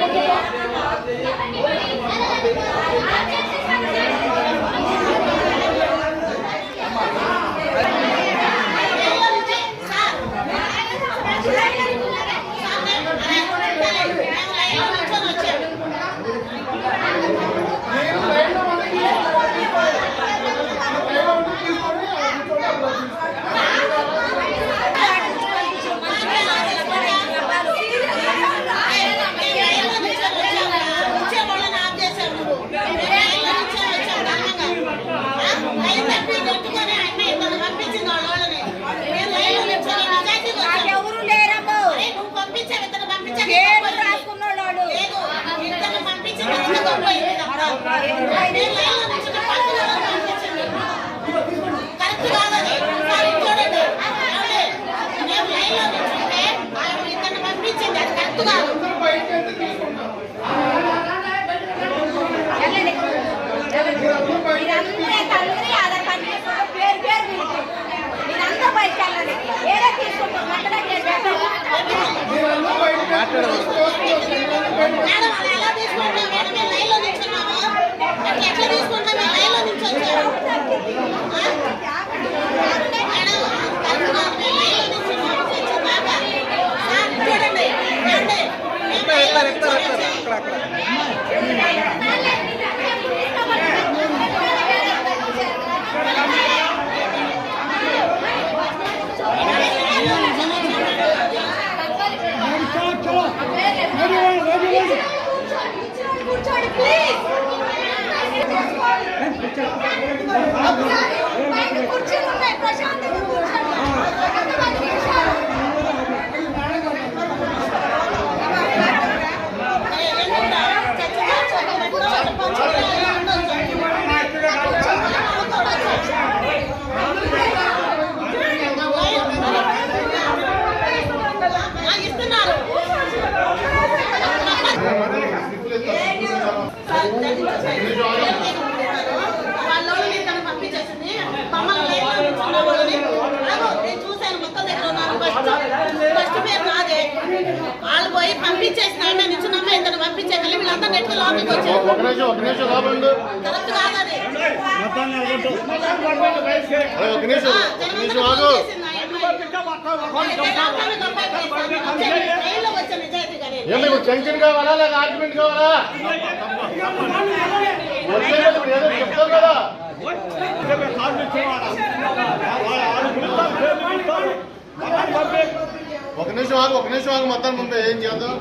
Gracias. తీసుకుంటాం एकतर एकतर వాళ్ళు పోయి పంపించేసిన ఆయన నిల్చున్నమ్మ ఇతను పంపించేయాలి వీళ్ళంతా నెట్ లోపలికి వచ్చారు. ఒక నిమిషం ఒక నిమిషం కాబండు కరెక్ట్ కాదు అది ఒక నిమిషం ఆ, ఒక జనం నిమిషం అందరూ ఆగు ఫోన్ చేసింది ఆ అమ్మాయి. నేను ఆపాను, కంపేర్ చేశాను. వచ్చాను, ట్రైన్లో వచ్చాను నిజాయితీగా నేను. ఏం మీకు టెన్షన్ కావాలా లేదా ఆర్గ్యుమెంట్ కావాలా వచ్చేటప్పుడు ఏదో చెప్తారు కదా ఒక నిమిషం ఆగు ఒక నిమిషం ఆగు మొత్తం ముందు ఏం చేద్దాం?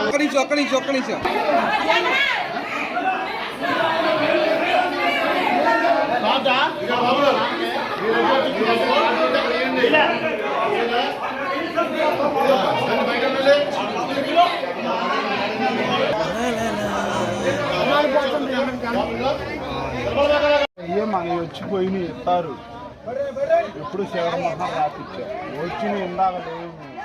ఒక్క నిమిషం ఒక్క నిమిషం ఒక్క నిమిషం. కాదా? ఇక బాబు, వచ్చి ఇస్తారు. ఎప్పుడు శివరమహా రాపిచ్చారు వచ్చిన ఇందాక లేవు.